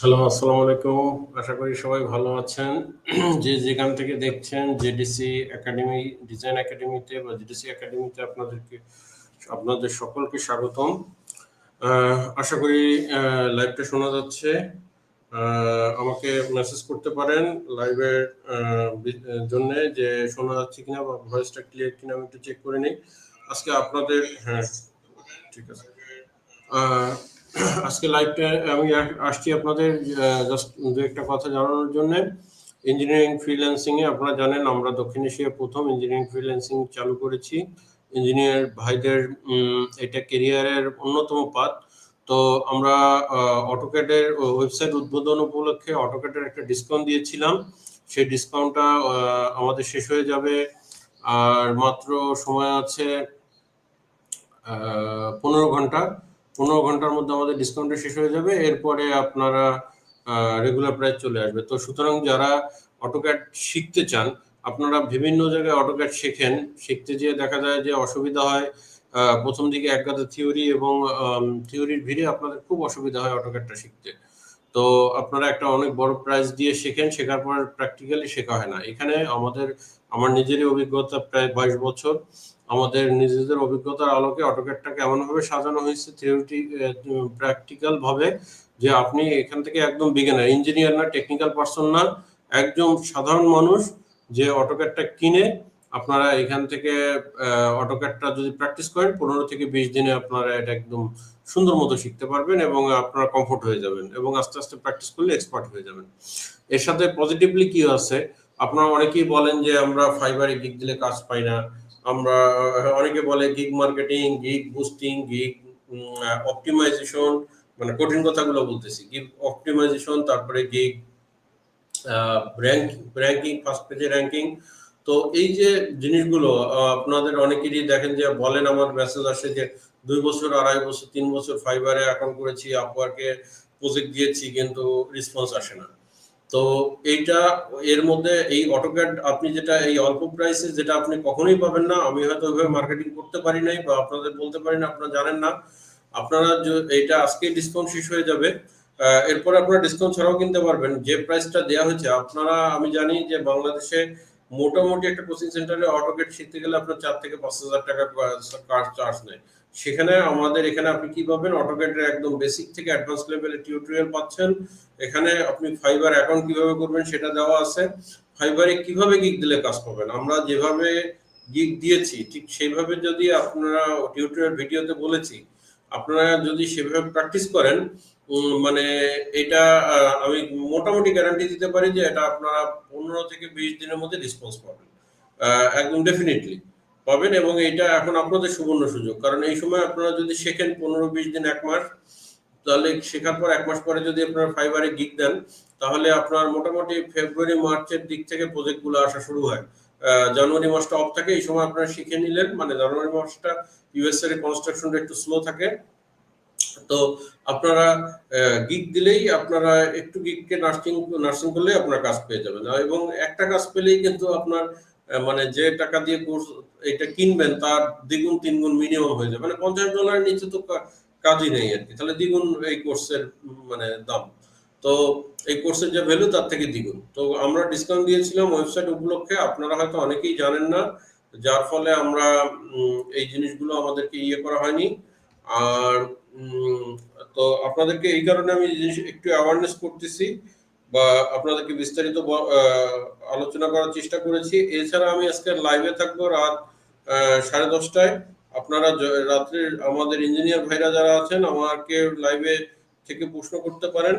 Hello, আসসালামু আলাইকুম। আশা করি সবাই ভালো আছেন। যে যেখান থেকে দেখছেন জেডিসি একাডেমি ডিজাইন একাডেমিতে বা জেডিসি একাডেমিতে আপনাদেরকে, আপনাদের সকলকে স্বাগতম। আশা করি লাইভটা শোনা যাচ্ছে। আমাকে মেসেজ করতে পারেন লাইভের জন্য যে শোনা যাচ্ছে কিনা বা ভয়েসটা ক্লিয়ার কিনা আমি একটু চেক করে নিই। আজকে আপনাদের হ্যাঁ ঠিক আছে। আজকে লাইভটা আমি আস- আসছি আপনাদের জাস্ট দু একটা কথা জানানোর জন্য। ইঞ্জিনিয়ারিং ফ্রিল্যান্সিং এ আপনারা জানেন, আমরা দক্ষিণ এশিয়ার প্রথম ইঞ্জিনিয়ারিং ফ্রিল্যান্সিং চালু করেছি। ইঞ্জিনিয়ার ভাইদের এটা কেরিয়ারের অন্যতম পাত তো আমরা অটোক্যাডের ওয়েবসাইট উদ্বোধন উপলক্ষে অটোক্যাডের একটা ডিসকাউন্ট দিয়েছিলাম। সেই ডিসকাউন্টটা আমাদের শেষ হয়ে যাবে। আর মাত্র সময় আছে পনেরো ঘণ্টা। পনেরো ঘণ্টার মধ্যে আমাদের ডিসকাউন্টটা শেষ হয়ে যাবে, এরপরে আপনারা রেগুলার প্রাইস চলে আসবে। তো সুতরাং যারা অটোক্যাড শিখতে চান, আপনারা বিভিন্ন জায়গায় অটোক্যাড শেখেন। শিখতে যেয়ে দেখা যায় যে অসুবিধা হয় প্রথম দিকে এক গাদা থিওরি এবং থিওরির ভিড়ে আপনাদের খুব অসুবিধা হয় অটোক্যাডটা শিখতে। তো আপনারা একটা অনেক বড় প্রাইস দিয়ে শেখেন, শেখার পর প্র্যাকটিক্যালি শেখা হয় না। এখানে আমাদের, আমার নিজেরই অভিজ্ঞতা প্রায় বাইশ বছর। আমাদের নিজেদের অভিজ্ঞতার আলোকে অটোক্যাডটাকে এমনভাবে সাজানো হয়েছে থিওরিটি প্র্যাকটিক্যাল ভাবে, যে আপনি এখান থেকে একদম বিজ্ঞানার ইঞ্জিনিয়ার না টেকনিক্যাল পার্সন না একদম সাধারণ মানুষ যে অটোক্যাডটা কিনে আপনারা এখান থেকে অটোক্যাডটা যদি প্র্যাকটিস করেন, পনেরো থেকে বিশ দিনে আপনারা এটা একদম সুন্দর মতো শিখতে পারবেন এবং আপনারা কমফোর্ট হয়ে যাবেন এবং আস্তে আস্তে প্র্যাকটিস করলে এক্সপার্ট হয়ে যাবেন। এর সাথে পজিটিভলি কি আছে? আপনারা অনেকেই বলেন যে আমরা ফাইবারে গিগ দিলে কাজ পাই না। আমরা অনেকে বলে gig marketing gig boosting gig optimisation মানে কঠিন কথাগুলো বলতেছি। গিগ অপটিমাইজেশন তারপরে গিগ র্যাঙ্কিং ফার্স্ট পেজে র্যাঙ্কিং তো এই যে জিনিসগুলো আপনাদের অনেকেরই দেখেন যে বলেন আমার মেসেজ আসে যে দুই বছর, আড়াই বছর, তিন বছর ফাইবারে অ্যাকাউন্ট করেছি আপওয়ার্কে প্রজেক্ট দিয়েছি, কিন্তু রেসপন্স আসে না। তো এইটা, এর মধ্যে এই অটোক্যাড আপনি যেটা এই অল্প প্রাইসে যেটা আপনি কখনোই পাবেন না, আমি হয়তো ওইভাবে মার্কেটিং করতে পারি নাই বা আপনাদের বলতে পারি না, আপনারা জানেন না। আপনারা এইটা আজকে ডিসকাউন্ট শেষ হয়ে যাবে। এরপর আপনারা ডিসকাউন্ট ছাড়াও কিনতে পারবেন। যে প্রাইসটা দেওয়া হয়েছে, আপনারা, আমি জানি যে বাংলাদেশে মোটামুটি একটা কোচিং সেন্টারে অটোকেট শিখতে গেলে আপনার চার থেকে পাঁচ হাজার টাকা চার্জ নেয়। সেখানে আমাদের এখানে আপনি কি পাবেন? অটোকেটের একদম বেসিক থেকে অ্যাডভান্স লেভেলের টিউটোরিয়াল পাচ্ছেন। এখানে আপনি ফাইবার অ্যাকাউন্ট কীভাবে করবেন সেটা দেওয়া আছে। ফাইবারে কীভাবে গিগ দিলে কাজ পাবেন? আমরা যেভাবে গিগ দিয়েছি, ঠিক সেইভাবে যদি আপনারা টিউটোরিয়াল ভিডিওতে বলেছি, আপনারা যদি সেভাবে প্র্যাকটিস করেন মানে এটা আমি মোটামুটি গ্যারান্টি দিতে পারি যে এটা আপনারা পনেরো থেকে বিশ দিনের মধ্যে রেসপন্স পাবেন। একদম ডেফিনেটলি পাবেন এবং এটা এখন আপনাদের সুবর্ণ সুযোগ। কারণ এই সময় আপনারা যদি শেখেন পনেরো বিশ দিন এক মাস, তাহলে শেখার পর এক মাস পরে যদি আপনারা ফাইবারে গিক দেন, তাহলে আপনার মোটামুটি ফেব্রুয়ারি মার্চের দিক থেকে প্রজেক্টগুলো আসা শুরু হয়। জানুয়ারি মাসটা অফ থাকে, এই সময় আপনারা শিখে নিলেন মানে জানুয়ারি মাসটা ইউএসএর কনস্ট্রাকশনটা একটু স্লো থাকে। তো আপনারা গিগ দিলেই আপনারা একটু গিগকে নার্সিং নার্সিং করলে আপনার কাজ পেয়ে যাবেন। এবং একটা কাজ পেলেই কিন্তু আপনার মানে যে টাকা দিয়ে কোর্স এটা কিনবেন, তার দ্বিগুণ, তিনগুণ মিনিমাম হয়ে যাবে। মানে পঞ্চাশ ডলারের নিচে তো কাজই নেই আর কি। তাহলে দ্বিগুণ এই কোর্সের মানে দাম। তো এই কোর্সের যে ভ্যালু তার থেকে দ্বিগুণ। তো আমরা ডিসকাউন্ট দিয়েছিলাম ওয়েবসাইট উপলক্ষে। আপনারা হয়তো অনেকেই জানেন না, যার ফলে আমরা এই জিনিসগুলো আমাদেরকে ইয়ে করা হয়নি। আর তো আপনাদেরকে এই কারণে আমি জিনিস একটু অ্যাওয়ারনেস করতেছি। বা আপনাদেরকে বিস্তারিত আলোচনা করার চেষ্টা করেছি। এছাড়া আমি আজকে লাইভে থাকব রাত সাড়ে দশটায়। আপনারা রাত্রে আমাদের ইঞ্জিনিয়ার ভাইরা যারা আছেন, আমাকে লাইভে থেকে প্রশ্ন করতে পারেন।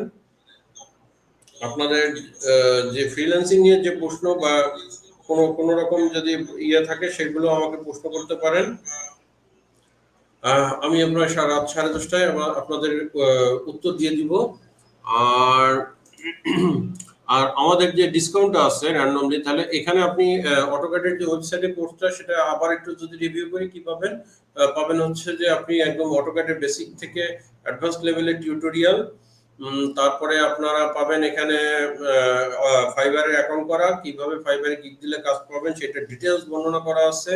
আপনাদের যে ফ্রিল্যান্সিং নিয়ে যে প্রশ্ন বা কোনো কোনো রকম যদি ইয়ে থাকে, সেগুলো আমাকে প্রশ্ন করতে পারেন। আমি আপনার রাত সাড়ে দশটায় আপনাদের উত্তর দিয়ে দিব। আর আর আমাদের যে ডিসকাউন্টটা আছে র্যান্ডমলি তাহলে এখানে আপনি অটোক্যাডের যে ওয়েবসাইটে কোর্সটা সেটা আবার একটু যদি রিভিউ করি, কি পাবেন? পাবেন হচ্ছে যে আপনি একদম অটোক্যাডের বেসিক থেকে অ্যাডভান্স লেভেলের টিউটোরিয়াল তারপরে আপনারা পাবেন এখানে ফাইবারের অ্যাকাউন্ট করা, কীভাবে ফাইবারে গিক দিলে কাজ পাবেন সেটা ডিটেলস বর্ণনা করা আছে।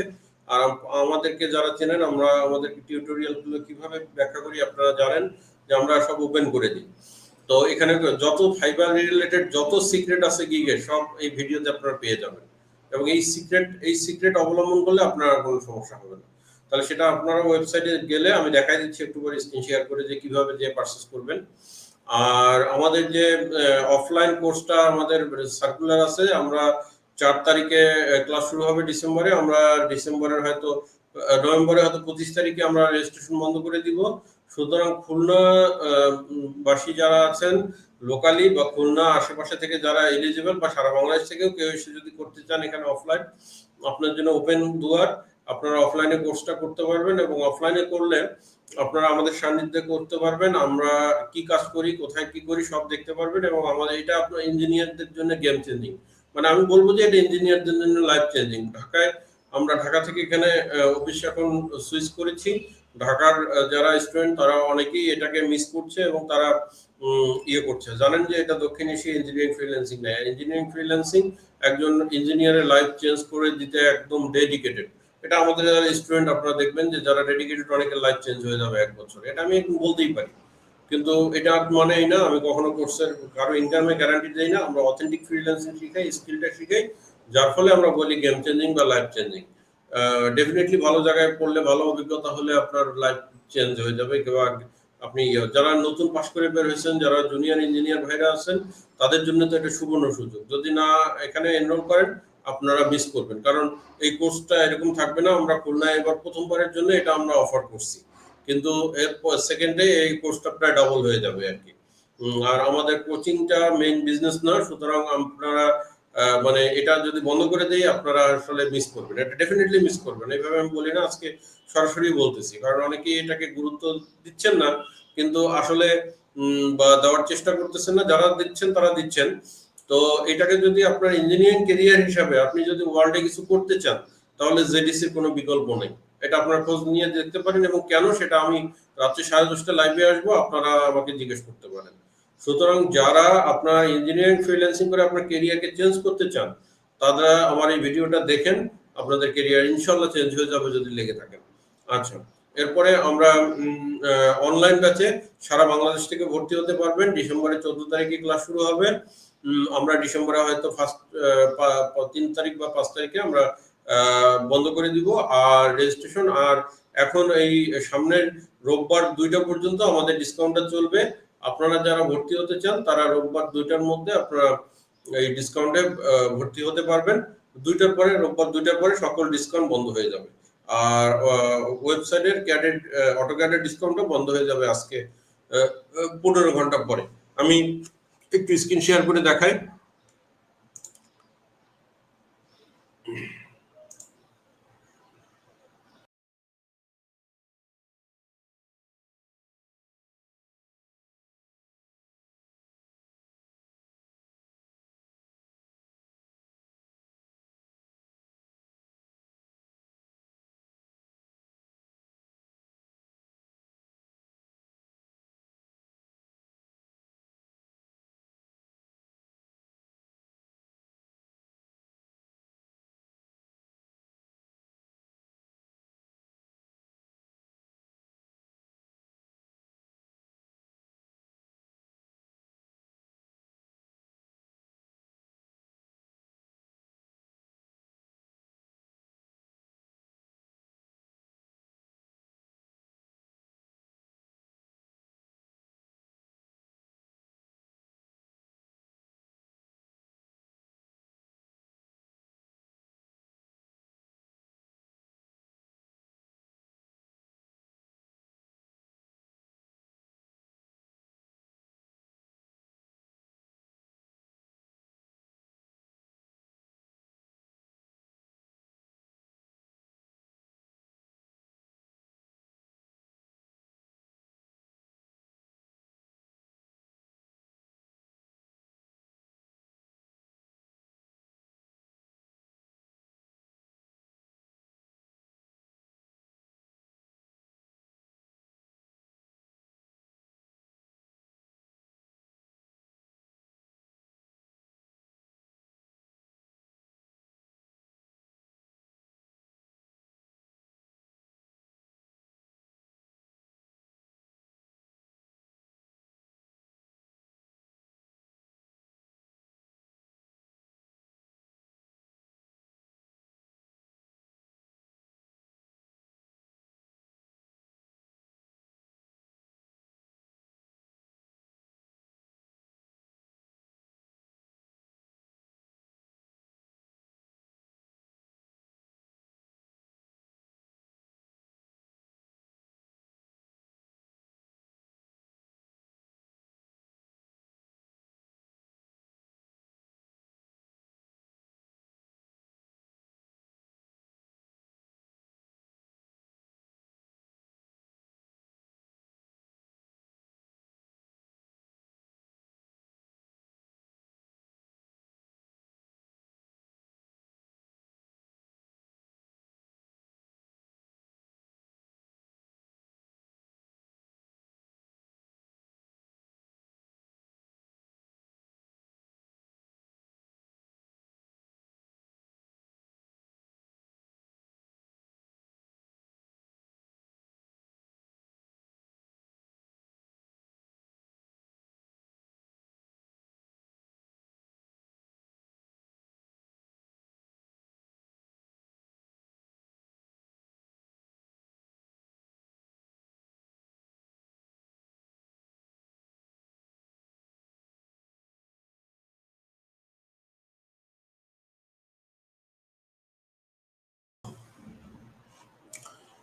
আর আমাদেরকে যারা চেনেন, আমরা আমাদের টিউটোরিয়ালগুলো কীভাবে ব্যাখ্যা করি, আপনারা জানেন, যে আমরা সব ওপেন করে দিই। তো এখানে যত ফাইবার রিলেটেড যত সিক্রেট আছে গিগে সব এই ভিডিওতে আপনারা পেয়ে যাবেন। এবং এই সিক্রেট এই সিক্রেট অবলম্বন করলে আপনার কোনো সমস্যা হবে না। তাহলে সেটা আপনারা ওয়েবসাইটে গেলে আমি দেখাই দিচ্ছি একটু করে স্ক্রিন শেয়ার করে যে কীভাবে যে পারচেস করবেন। আর আমাদের যে অফলাইন কোর্সটা আমাদের সার্কুলার আছে, আমরা চার তারিখে ক্লাস শুরু হবে ডিসেম্বরে। আমরা ডিসেম্বরের হয়তো নভেম্বরে হয়তো পঁচিশ তারিখে আমরা রেজিস্ট্রেশন বন্ধ করে দিব। সুতরাং খুলনা বাসী যারা আছেন লোকালি বা খুলনা আশেপাশে থেকে যারা এলিজিবল বা সারা বাংলাদেশ থেকেও কেউ এসে যদি করতে চান এখানে অফলাইন আপনার জন্য ওপেন দুয়ার, আপনারা অফলাইনে কোর্সটা করতে পারবেন এবং অফলাইনে করলে আপনারা আমাদের সান্নিধ্যে করতে পারবেন। আমরা কি কাজ করি, কোথায় কি করি সব দেখতে পারবেন এবং আমাদের এটা আপনার ইঞ্জিনিয়ারদের জন্য গেম চেঞ্জিং মানে আমি বলব যে এটা ইঞ্জিনিয়ারদের জন্য লাইফ চেঞ্জিং ঢাকায় আমরা ঢাকা থেকে এখানে অফিস এখন সুইচ করেছি। ঢাকার যারা স্টুডেন্ট তারা অনেকেই এটাকে মিস করছে এবং তারা ইয়ে করছে। জানেন যে এটা দক্ষিণ এশিয়া ইঞ্জিনিয়ারিং ফ্রিল্যান্সিং নেয় ইঞ্জিনিয়ারিং ফ্রিল্যান্সিং একজন ইঞ্জিনিয়ারের লাইফ চেঞ্জ করে দিতে একদম ডেডিকেটেড এটা আমাদের যারা স্টুডেন্ট আপনারা দেখবেন যে যারা ডেডিকেটেড অনেকের লাইফ চেঞ্জ হয়ে যাবে এক বছর। এটা আমি একদম বলতেই পারি। কিন্তু এটা মানেই না, আমি কখনো কোর্সের কারও ইনকামে গ্যারান্টি দেই না। আমরা অথেন্টিক ফ্রিল্যান্সিং শিখাই স্কিলটা শিখাই, যার ফলে আমরা বলি গেম চেঞ্জিং বা লাইফ চেঞ্জিং ডেফিনেটলি ভালো জায়গায় পড়লে ভালো অভিজ্ঞতা হলে আপনার লাইফ চেঞ্জ হয়ে যাবে। কিংবা আপনি যারা নতুন পাশ করে বের হয়েছেন, যারা জুনিয়র ইঞ্জিনিয়ার ভাইরা আছেন, তাদের জন্য তো এটা সুবর্ণ সুযোগ। যদি না এখানে এনরোল করেন, আপনারা মিস করবেন। কারণ এই কোর্সটা এরকম থাকবে না, আমরা খুলনায় এবার প্রথমবারের জন্য এটা আমরা অফার করছি। কিন্তু এরপর সেকেন্ডে এই কোর্সটা প্রায় ডাবল হয়ে যাবে আর কি। আর আমাদের কোচিংটা মেইন বিজনেস না, সুতরাং আপনারা মানে এটা যদি বন্ধ করে দেই, আপনারা আসলে মিস করবেন। এটা ডেফিনেটলি মিস করবেন। এইভাবে আমি বলি না, আজকে সরাসরি বলতেছি। কারণ অনেকেই এটাকে গুরুত্ব দিচ্ছেন না, কিন্তু আসলে বা দেওয়ার চেষ্টা করতেছেন না। যারা দিচ্ছেন, তারা দিচ্ছেন। তো এটাকে যদি আপনার ইঞ্জিনিয়ারিং কেরিয়ার হিসাবে আপনি যদি ওয়ার্ল্ডে কিছু করতে চান, তাহলে জেডিসির কোনো বিকল্প নেই। এটা আপনার খোঁজ নিয়ে দেখতে পারেন এবং কেন সেটা আমি রাত্রি সাড়ে দশটা লাইভে আসব, আপনারা আমাকে জিজ্ঞেস করতে পারেন। সুতরাং যারা আপনার ইঞ্জিনিয়ারিং ফ্রিল্যান্সিং করে আপনার কেরিয়ারকে চেঞ্জ করতে চান, তারা আমার এই ভিডিওটা দেখেন, আপনাদের কেরিয়ার ইনশাল্লাহ চেঞ্জ হয়ে যাবে যদি লেগে থাকেন আচ্ছা এরপরে আমরা অনলাইন ব্যাচে সারা বাংলাদেশ থেকে ভর্তি হতে পারবেন। ডিসেম্বরের চোদ্দ তারিখে ক্লাস শুরু হবে। আমরা ডিসেম্বরে হয়তো ফার্স্ট তিন তারিখ বা পাঁচ তারিখে আমরা বন্ধ করে দিব। আর রেজিস্ট্রেশন আর এখন এই সামনের রোববার দুইটা পর্যন্ত আমাদের ডিসকাউন্টটা চলবে। আপনারা যারা ভর্তি হতে চান, তারা রোববার দুইটার মধ্যে আপনারা এই ডিসকাউন্টে ভর্তি হতে পারবেন। দুইটার পরে, রোববার দুইটার পরে সকল ডিসকাউন্ট বন্ধ হয়ে যাবে। আর ওয়েবসাইটের ক্যাডেট অটো ক্যাডেট ডিসকাউন্টও বন্ধ হয়ে যাবে আজকে পনেরো ঘণ্টা পরে। আমি একটু স্ক্রিন শেয়ার করে দেখাই।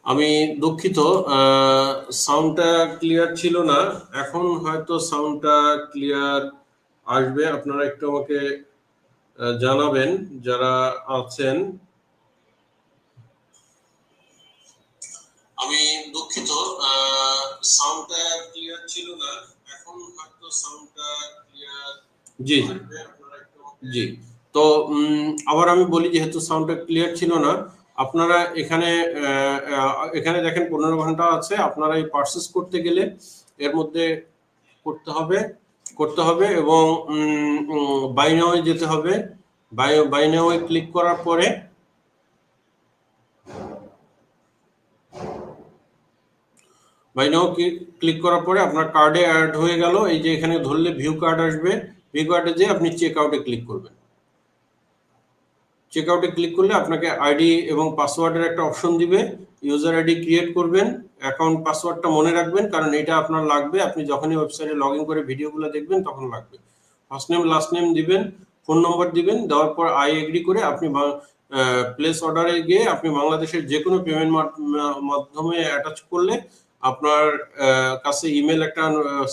আমি দুঃখিত সাউন্ডটা ক্লিয়ার ছিল না। এখন হয়তো সাউন্ডটা ক্লিয়ার আসবে। আপনারা একটু আমাকে জানাবেন যারা আছেন। আমি দুঃখিত সাউন্ডটা ক্লিয়ার ছিল না। এখন হয়তো সাউন্ডটা ক্লিয়ার জি। জি জি। তো আবার আমি বলি যেহেতু সাউন্ডটা ক্লিয়ার ছিল না আপনারা এখানে এখানে দেখেন পনেরো ঘণ্টা আছে। আপনারা এই পার্সেস করতে গেলে এর মধ্যে করতে হবে করতে হবে এবং বাইনাওয়ে যেতে হবে। বাইনাওয়ে ক্লিক করার পরে বাইনাও ক্লিক করার পরে আপনার কার্ডে অ্যাড হয়ে গেল। এই যে এখানে ধরলে ভিউ কার্ড আসবে। ভিউ কার্ডে যেয়ে আপনি চেক আউটে ক্লিক করবেন। চেক আউটে ক্লিক করলে আপনাকে আইডি এবং পাসওয়ার্ডের একটা অপশন দিবে। ইউজার আইডি ক্রিয়েট করবেন অ্যাকাউন্ট পাসওয়ার্ডটা মনে রাখবেন, কারণ এটা আপনার লাগবে। আপনি যখনই ওয়েবসাইটে লগ ইন করে ভিডিওগুলো দেখবেন, তখন লাগবে। ফার্স্ট নেম লাস্ট নেম দিবেন ফোন নম্বর দিবেন, দেওয়ার পর আই এগ্রি করে আপনি প্লেস অর্ডারে গিয়ে আপনি বাংলাদেশের যে কোনো পেমেন্ট মাধ্যমে অ্যাটাচ করলে আপনার কাছে ইমেল একটা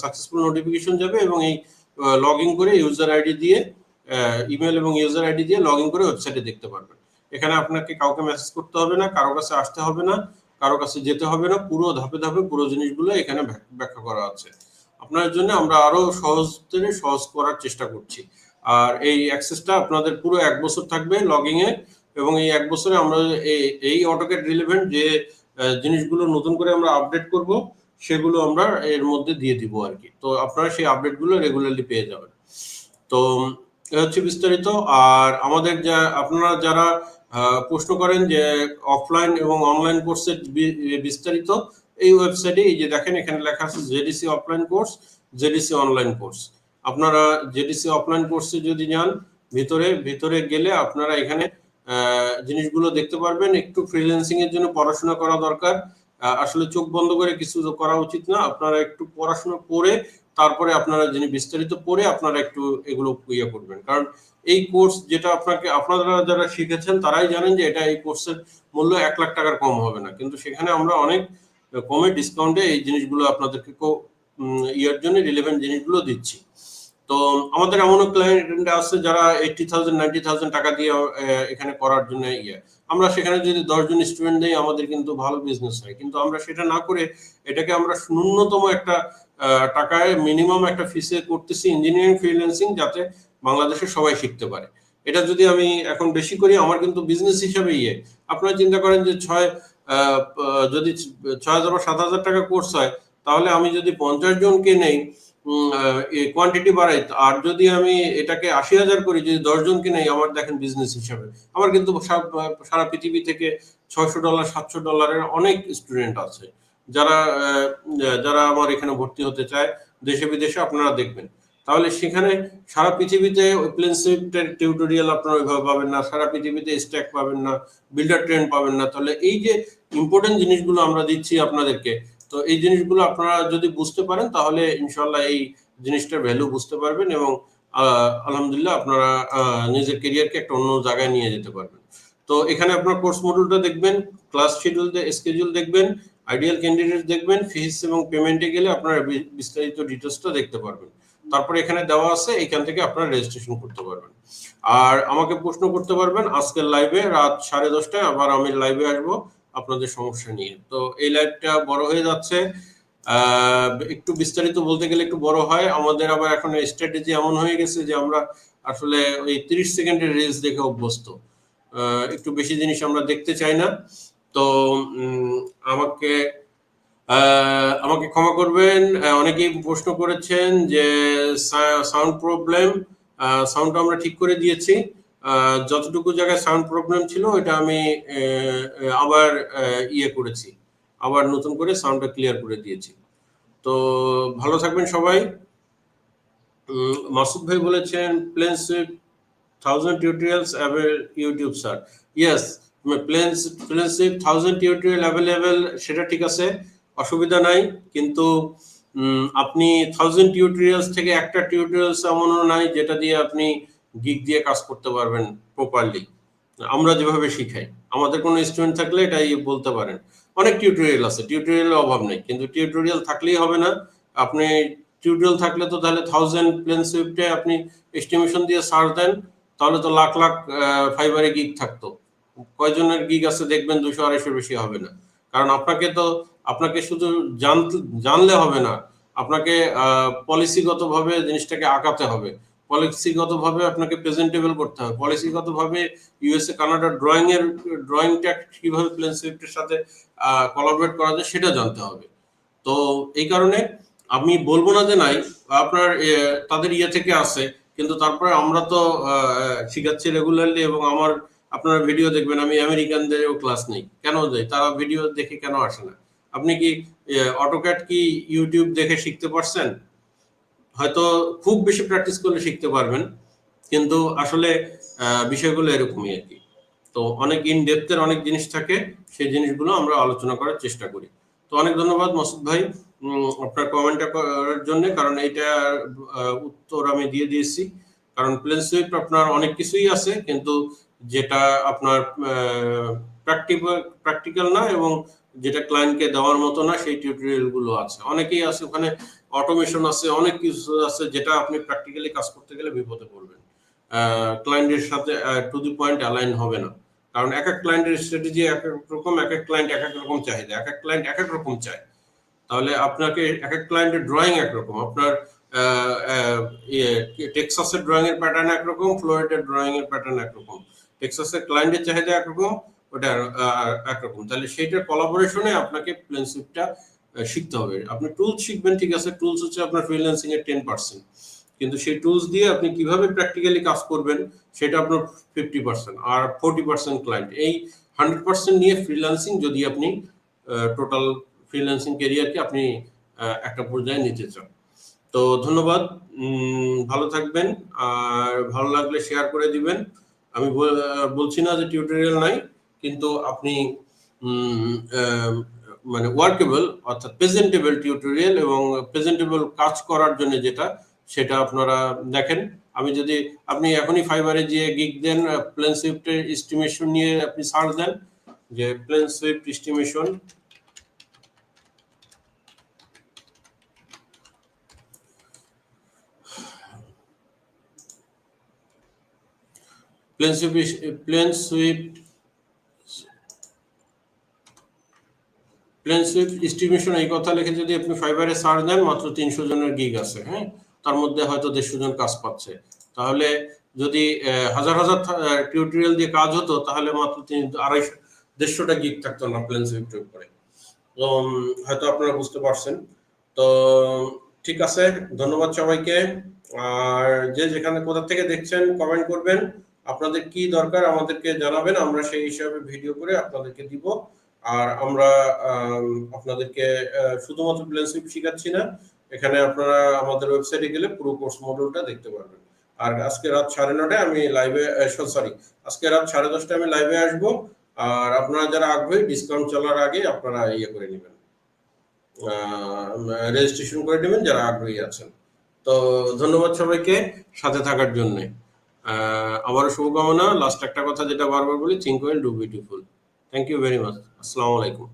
সাকসেসফুল নোটিফিকেশন যাবে এবং এই লগ ইন করে ইউজার আইডি দিয়ে ইমেল এবং ইউজার আইডি দিয়ে লগ ইন করে ওয়েবসাইটে দেখতে পারবেন। এখানে আপনাকে কাউকে মেসেজ করতে হবে না, কারও কাছে আসতে হবে না, কারও কাছে যেতে হবে না, পুরো ধাপে ধাপে পুরো জিনিসগুলো এখানে ব্যাখ- ব্যাখ্যা করা আছে। আপনার জন্য আমরা আরও সহজ থেকে সহজ করার চেষ্টা করছি। আর এই অ্যাক্সেসটা আপনাদের পুরো এক বছর থাকবে লগিং এ, এবং এই এক বছরে আমরা এই- অটোকেট রিলেভেন্ট যে জিনিসগুলো নতুন করে আমরা আপডেট করব, সেগুলো আমরা এর মধ্যে দিয়ে দিব আর কি। তো আপনারা সেই আপডেটগুলো রেগুলারলি পেয়ে যাবেন। তো হচ্ছে বিস্তারিত। আর আমাদের যা, আপনারা যারা প্রশ্ন করেন যে অফলাইন এবং অনলাইন কোর্সের বিস্তারিত, এই ওয়েবসাইটে এই যে দেখেন, এখানে লেখা আছে JDC offline course JDC online course আপনারা জেডিসি অফলাইন কোর্সে যদি যান, ভিতরে ভিতরে গেলে আপনারা এখানে জিনিসগুলো দেখতে পারবেন। একটু ফ্রিল্যান্সিং এর জন্য পড়াশোনা করা দরকার। আসলে চোখ বন্ধ করে কিছু করা উচিত না। আপনারা একটু পড়াশোনা করে তারপরে আপনারা যিনি বিস্তারিত পড়ে আপনারা একটু এগুলো ইয়ে করবেন। কারণ এই কোর্স যেটা আপনাকে, আপনারা যারা শিখেছেন তারাই জানেন যে এটা এই কোর্সের মূল্য এক লাখ টাকার কম হবে না। কিন্তু সেখানে আমরা অনেক কমে ডিসকাউন্টে এই জিনিসগুলো আপনাদেরকে ইয়ার জন্য রিলেভেন্ট জিনিসগুলো দিচ্ছি। তো আমাদের এমনও ক্লায়েন্ট আছে যারা এইটটি থাউজেন্ড নাইনটি থাউজেন্ড টাকা দিয়ে এখানে করার জন্য ইয়ে। আমরা সেখানে যদি দশজন স্টুডেন্ট দেই, আমাদের কিন্তু ভালো বিজনেস হয়। কিন্তু আমরা সেটা না করে এটাকে আমরা ন্যূনতম একটা টাকায় মিনিমাম একটা ফিসে করতেছি ইঞ্জিনিয়ারিং ফ্রিল্যান্সিং যাতে বাংলাদেশে সবাই শিখতে পারে। এটা যদি আমি এখন বেশি করি, আমার কিন্তু বিজনেস হিসাবে ইয়ে। আপনারা চিন্তা করেন যে ছয় যদি ছয় হাজার বা সাত হাজার টাকা কোর্স হয়, তাহলে আমি যদি পঞ্চাশ জনকে নেই কোয়ান্টিটি বাড়াই আর যদি আমি এটাকে আশি হাজার করি, যদি দশ জনকে নেই আমার দেখেন বিজনেস হিসাবে। আমার কিন্তু সারা পৃথিবী থেকে ছয়শো ডলার সাতশো ডলারের অনেক স্টুডেন্ট আছে। যারা যারা আমার এখানে ভর্তি হতে চায়, দেশে বিদেশে আপনারা দেখবেন। তাহলে সেখানে সারা পৃথিবীতে প্লেন সুইফটের টিউটোরিয়াল আপনারা ওইভাবে পাবেন না, সারা পৃথিবীতে স্ট্যাক পাবেন না বিল্ডার ট্রেন্ড পাবেন না। তাহলে এই যে ইম্পর্টেন্ট জিনিসগুলো আমরা দিচ্ছি আপনাদেরকে তো এই জিনিসগুলো আপনারা যদি বুঝতে পারেন, তাহলে ইনশাল্লাহ এই জিনিসটার ভ্যালু বুঝতে পারবেন এবং আলহামদুলিল্লাহ আপনারা নিজের কেরিয়ারকে একটা অন্য জায়গায় নিয়ে যেতে পারবেন। তো এখানে আপনার কোর্স মডিউলটা দেখবেন ক্লাস শিডিউল স্কেডিউল দেখবেন আইডিয়াল ক্যান্ডিডেট দেখবেন ফিস এবং পেমেন্টে গেলে আপনারা বিস্তারিত ডিটেলসটা দেখতে পারবেন। তারপর এখানে দেওয়া আছে, এখান থেকে আপনারা রেজিস্ট্রেশন করতে পারবেন। আর আমাকে প্রশ্ন করতে পারবেন, আজকের লাইভে রাত সাড়ে দশটায় আবার আমি লাইভে আসব। আপনাদের সমস্যা নিয়ে। তো এই লাইভটা বড় হয়ে যাচ্ছে। একটু বিস্তারিত বলতে গেলে একটু বড় হয়। আমাদের আবার এখন স্ট্র্যাটেজি এমন হয়ে গেছে যে আমরা আসলে ওই তিরিশ সেকেন্ডের রিলস দেখে অভ্যস্ত। একটু বেশি জিনিস আমরা দেখতে চাই না। তো আমাকে আমাকে ক্ষমা করবেন। অনেকেই প্রশ্ন করেছেন যে সাউন্ড প্রবলেম সাউন্ডটা আমরা ঠিক করে দিয়েছি। যতটুকু জায়গায় সাউন্ড প্রবলেম ছিল, ওইটা আমি আবার ইয়ে করেছি। আবার নতুন করে সাউন্ডটা ক্লিয়ার করে দিয়েছি। তো ভালো থাকবেন সবাই। মাসুদ ভাই বলেছেন plane thousand tutorials YouTube sir yes plane plane thousand tutorial available সেটা ঠিক আছে, অসুবিধা নাই। কিন্তু আপনি থাউজেন্ড টিউটোরিয়ালস থেকে একটা টিউটোরিয়ালস এমনও নাই, যেটা দিয়ে আপনি গিগ দিয়ে কাজ করতে পারবেন প্রপারলি আমরা যেভাবে শিখাই। আমাদের কোনো স্টুডেন্ট থাকলে এটাই বলতে পারেন। অনেক টিউটোরিয়াল আছে। টিউটোরিয়ালের অভাব নেই। কিন্তু টিউটোরিয়াল থাকলেই হবে না। আপনি টিউটোরিয়াল থাকলে তো তাহলে থাউজেন্ড প্লেন সুইফটে আপনি এস্টিমেশন দিয়ে সার্চ দেন, তাহলে তো লাখ লাখ ফাইবারে গিগ থাকতো। কয়জনের গিগ আছে দেখবেন দুশো আড়াইশোর বেশি হবে না। কারণ আপনাকে তো, আপনাকে শুধু জানলে হবে না। আপনাকে পলিসিগতভাবে জিনিসটাকে আঁকাতে হবে। পলিসিগতভাবে আপনাকে প্রেজেন্টেবল করতে হবে। পলিসিগতভাবে ইউএসএ কানাডার ড্রয়িং এর ড্রয়িংটা কীভাবে প্লেন সুইফটের সাথে কোলাবরেট করা যায় সেটা জানতে হবে। তো এই কারণে আমি বলব না যে নাই, আপনার তাদের ইয়ে থেকে আসে, কিন্তু তারপরে আমরা তো শিখাচ্ছি রেগুলারলি এবং আমার, আপনারা ভিডিও দেখবেন, আমি আমেরিকানদেরও ক্লাস নেই। কেন যাই? তারা ভিডিও দেখে কেন আসে না? আপনি কি অটোক্যাট কি ইউটিউব দেখে শিখতে পারছেন? হয়তো খুব বেশি প্র্যাকটিস করলে শিখতে পারবেন কিন্তু আসলে বিষয়গুলো এরকমই আর কি। তো অনেক ইন ডেপথের অনেক জিনিস থাকে সেই জিনিসগুলো আমরা আলোচনা করার চেষ্টা করি। তো অনেক ধন্যবাদ মসুদ ভাই আপনার কমেন্টটা করার জন্য কারণ আহ, উত্তর আমি দিয়ে দিয়েছি। কারণ প্লেন সুইফট আপনার অনেক কিছুই আছে কিন্তু যেটা আপনার প্র্যাকটিক্যাল প্র্যাকটিক্যাল না এবং যেটা ক্লায়েন্টকে দেওয়ার মতো না, সেই টিউটোরিয়ালগুলো আছে। অনেকেই আছে ওখানে অটোমেশন আছে, অনেক কিছু আছে যেটা আপনি প্র্যাকটিক্যালি কাজ করতে গেলে বিপদে পড়বেন। ক্লায়েন্টের সাথে টু দি পয়েন্ট অ্যালাইন হবে না। কারণ এক এক ক্লায়েন্টের স্ট্র্যাটেজি এক এক রকম, এক এক ক্লায়েন্ট এক এক রকম চাহিদা, এক এক ক্লায়েন্ট এক এক রকম চায়। তাহলে আপনাকে এক এক ক্লায়েন্টের ড্রয়িং একরকম। আপনার টেক্সাসের ড্রয়িং এর প্যাটার্ন একরকম ফ্লোরিডার ড্রয়িং এর প্যাটার্ন একরকম। টেক্সাসের ক্লায়েন্টের চাহিদা একরকম ওটা একরকম তাহলে সেইটার কলাবোরেশনে আপনাকে প্লেন সুইপটা শিখতে হবে। আপনি টুলস শিখবেন, ঠিক আছে? টুলস হচ্ছে আপনার ফ্রিল্যান্সিং এর টেন পার্সেন্ট কিন্তু সেই টুলস দিয়ে আপনি কীভাবে প্র্যাকটিক্যালি কাজ করবেন, সেটা আপনার ফিফটি পার্সেন্ট আর ফোরটি পার্সেন্ট ক্লায়েন্ট এই হান্ড্রেড পার্সেন্ট নিয়ে ফ্রিল্যান্সিং যদি আপনি টোটাল ফ্রিল্যান্সিং ক্যারিয়ারকে আপনি একটা পর্যায়ে নিতে চান। তো ধন্যবাদ। ভালো থাকবেন। আর ভালো লাগলে শেয়ার করে দিবেন। আমি বলছি না যে টিউটোরিয়াল নাই। কিন্তু আপনি মানে ওয়ার্কেবল অর্থাৎ প্রেজেন্টেবল টিউটোরিয়াল এবং প্রেজেন্টেবল কাজ করার জন্য যেটা, সেটা আপনারা দেখেন। আমি যদি, আপনি এখনই ফাইবারে গিয়ে গিগ দেন প্লেন সুইফটের নিয়ে আপনি সার্চ দেন, যে plane swift estimation plane swift plane swift plane swift estimation এই কথা লিখে যদি আপনি ফাইবারে সার্চ দেন, মাত্র তিনশো জনের গিগ আছে হ্যাঁ? তার মধ্যে হয়তো দেড়শো জন কাজ পাচ্ছে। তাহলে যদি হাজার হাজার টিউটোরিয়াল দিয়ে কাজ হতো, তাহলে মাত্র আড়াইশো, দেড়শোটা গিগ থাকতো না প্লেন সুইফটের উপরে। তো হয়তো আপনারা বুঝতে পারছেন। তো, ঠিক আছে, ধন্যবাদ সবাইকে। আর যে যেখানে কোথা থেকে দেখছেন কমেন্ট করবেন। আপনাদের কি দরকার আমাদেরকে জানাবেন, আমরা সেই হিসাবে ভিডিও করে আপনাদেরকে দিব। আর আমরা আপনাদেরকে শুধুমাত্র প্লেন সুইপ শেখাচ্ছি না, এখানে আপনারা আমাদের ওয়েবসাইটে গেলে পুরো কোর্স মডেলটা দেখতে পারবেন। আর আজকে রাত সাড়ে নটায় আমি লাইভে সরি আজকে রাত সাড়ে দশটায় আমি লাইভে আসব। আর আপনারা যারা আগ্রহী ডিসকাউন্ট চলার আগে আপনারা ইয়ে করে নেবেন। রেজিস্ট্রেশন করে নেবেন যারা আগ্রহী আছেন। তো ধন্যবাদ সবাইকে সাথে থাকার জন্য। আবারও শুভকামনা। লাস্ট একটা কথা যেটা বারবার বলি think well do beautiful thank you very much আসসালামু আলাইকুম